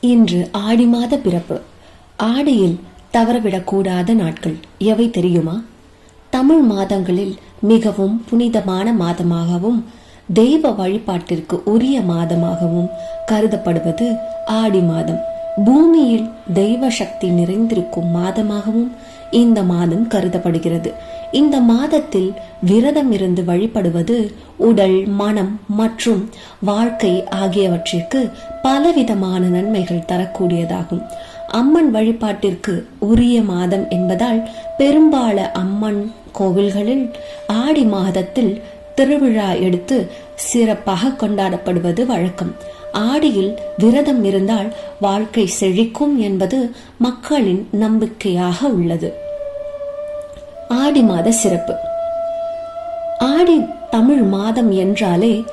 இன்று ஆடி மாத பிறப்பு. ஆடியில் தவறவிடக்கூடாத நாட்கள். எவை தெரியுமா? தமிழ் மாதங்களில் மிகவும் புனிதமான மாதமாகவும் தெய்வ வழிபாட்டிற்கு உரிய மாதமாகவும் கருதப்படுவது ஆடி மாதம் பூமியில் தெய்வ சக்தி நிறைந்திருக்கும் மாதமாகவும் இந்த மாதம் கருதப்படுகிறது. இந்த மாதத்தில் விரதம் இருந்து வழிபடுவது உடல் மனம் மற்றும் வாழ்க்கை ஆகியவற்றிற்கு பலவிதமான நன்மைகள் தரக்கூடியதாகும். அம்மன் வழிபாட்டிற்கு உரிய மாதம் என்பதால் பெரும்பால அம்மன் கோவில்களில் ஆடி மாதத்தில் திருவிழா எடுத்து சிறப்பாக கொண்டாடப்படுவது வழக்கம். ஆடியில் விரதம் இருந்தால் வாழ்க்கை செழிக்கும் என்பது மக்களின் நம்பிக்கையாக உள்ளது. ஆடி மாத சிறப்பு. ஆடி தமிழ் மாதம் என்றாலே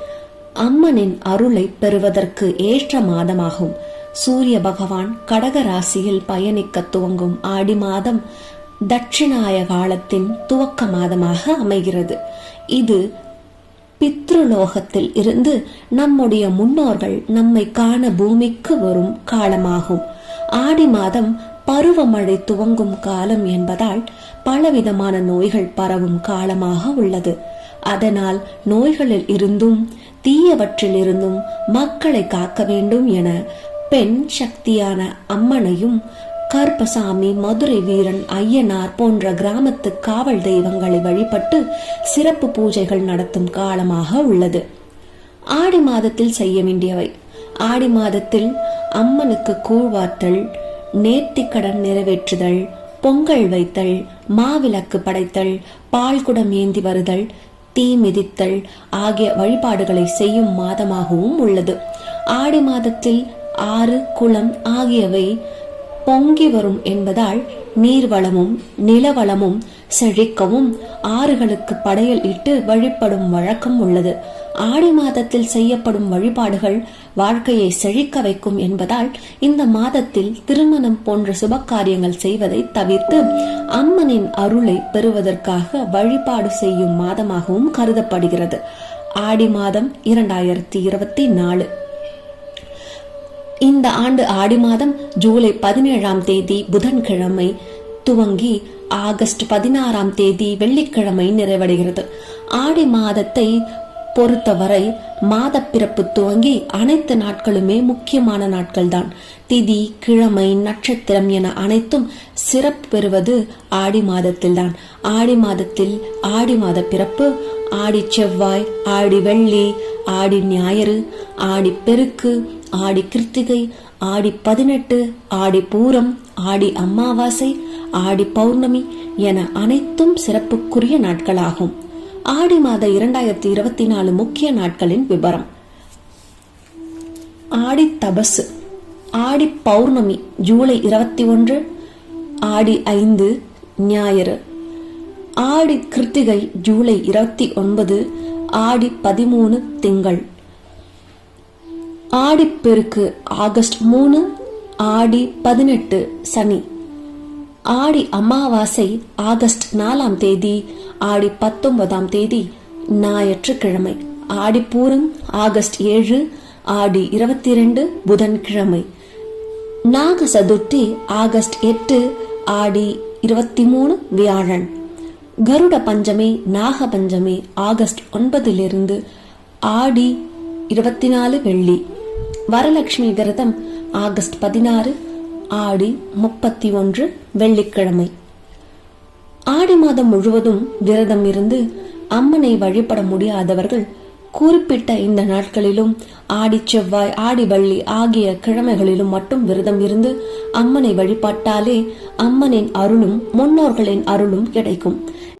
அம்மனின் அருளை பெறுவதற்கு ஏற்ற மாதமாகும். சூரிய பகவான் கடக ராசியில் பயணிக்க துவங்கும் ஆடி மாதம் தட்சிணாய காலத்தின் துவக்க மாதமாக அமைகிறது. இது பித்ருலோகத்தில் இருந்து நம்முடைய முன்னோர்கள் நம்மை காண பூமிக்கு வரும் காலமாகும். ஆடி மாதம் பருவமழை துவங்கும் காலம் என்பதால் பலவிதமான நோய்கள் பரவும் காலமாக உள்ளது. அதனால் நோய்களில் இருந்தும் தீயவற்றில் இருந்தும் மக்களை காக்க வேண்டும் என பெண் சக்தியான அம்மனையும் கருப்பசாமி மதுரை வீரன் ஐயனார் போன்ற கிராமத்து காவல் தெய்வங்களை வழிபட்டு சிறப்பு பூஜைகள் நடத்தும் காலமாக உள்ளது. ஆடி மாதத்தில் செய்ய வேண்டியவை. ஆடி மாதத்தில் அம்மனுக்கு கூழ்வார்த்தல் நேர்த்திக்கடன் நிறைவேற்றுதல் பொங்கல் வைத்தல் மாவிளக்கு படைத்தல் பால்குடம் ஏந்தி வருதல் தீ மிதித்தல் ஆகிய வழிபாடுகளை செய்யும் மாதமாகவும் உள்ளது. ஆடி மாதத்தில் ஆறு குளம் ஆகியவை பொங்கி வரும் என்பதால் நீர்வளமும் நிலவளமும் செழிக்கவும் ஆறுகளுக்கு படையல் இட்டு வழிபடும் வழக்கம் உள்ளது. ஆடி மாதத்தில் செய்யப்படும் வழிபாடுகள் வாழ்க்கையை செழிக்க வைக்கும் என்பதால் இந்த மாதத்தில் திருமணம் போன்ற சுபகாரியங்கள் செய்வதை தவிர்த்து அம்மனின் அருளை பெறுவதற்காக வழிபாடு செய்யும் மாதமாகவும் கருதப்படுகிறது. ஆடி மாதம் இரண்டாயிரத்தி இருபத்தி நாலு. இந்த ஆண்டு ஆடி மாதம் ஜூலை பதினேழாம் தேதி புதன்கிழமை துவங்கி ஆகஸ்ட் பதினாறாம் தேதி வெள்ளிக்கிழமை நிறைவடைகிறது. ஆடி மாதத்தை பொறுத்தவரை மாத பிறப்பு துவங்கி அனைத்து நாட்களுமே முக்கியமான நாட்கள்தான். திதி கிழமை நட்சத்திரம் என அனைத்தும் சிறப்பு பெறுவது ஆடி மாதத்தில்தான். ஆடி மாதத்தில் ஆடி மாத பிறப்பு ஆடி செவ்வாய் ஆடி வெள்ளி ஆடி ஞாயிறு ஆடி பெருக்கு ஆடி கிருத்திகை ஆடி பதினெட்டு ஆடி பூரம் ஆடி அமாவாசை ஆடி பௌர்ணமி என அனைத்தும் சிறப்புக்குரிய நாட்களாகும். ஆடி மாத இரண்டாயிரத்தி இருபத்தி நாலு முக்கிய நாட்களின் விவரம் ஆடி தபசு ஆடி பௌர்ணமி ஜூலை இருபத்தி ஒன்று ஆடி ஐந்து ஞாயிறு. ஆடி கிருத்திகை ஜூலை இருபத்தி ஒன்பது ஆடி பதிமூணு திங்கள். ஆடிப்பெருக்கு ஆகஸ்ட் மூணு ஆடி பதினெட்டு சனி. ஆடி அமாவாசை ஆகஸ்ட் நாலாம் தேதி ஆடி பத்தொன்பதாம் தேதி ஞாயிற்றுக்கிழமை. ஆடி பூரம் ஆகஸ்ட் ஏழு ஆடி இருபத்தி இரண்டு புதன்கிழமை. நாக சதுர்த்தி ஆகஸ்ட் எட்டு ஆடி இருபத்தி மூணு வியாழன். கருட பஞ்சமி நாக பஞ்சமி ஆகஸ்ட் ஒன்பதிலிருந்து ஆடி இருபத்தி நாலு வெள்ளி. வரலட்சுமி விரதம் ஆகஸ்ட் பதினாறு ஆடி முப்பத்தி ஒன்று வெள்ளிக்கிழமை. ஆடி மாதம் முழுவதும் விரதம் இருந்து அம்மனை வழிபட முடியாதவர்கள் குறிப்பிட்ட இந்த நாட்களிலும் ஆடி செவ்வாய் ஆடி வள்ளி ஆகிய கிழமைகளிலும் மட்டும் விரதம் இருந்து அம்மனை வழிபட்டாலே அம்மனின் அருளும் முன்னோர்களின் அருளும் கிடைக்கும்.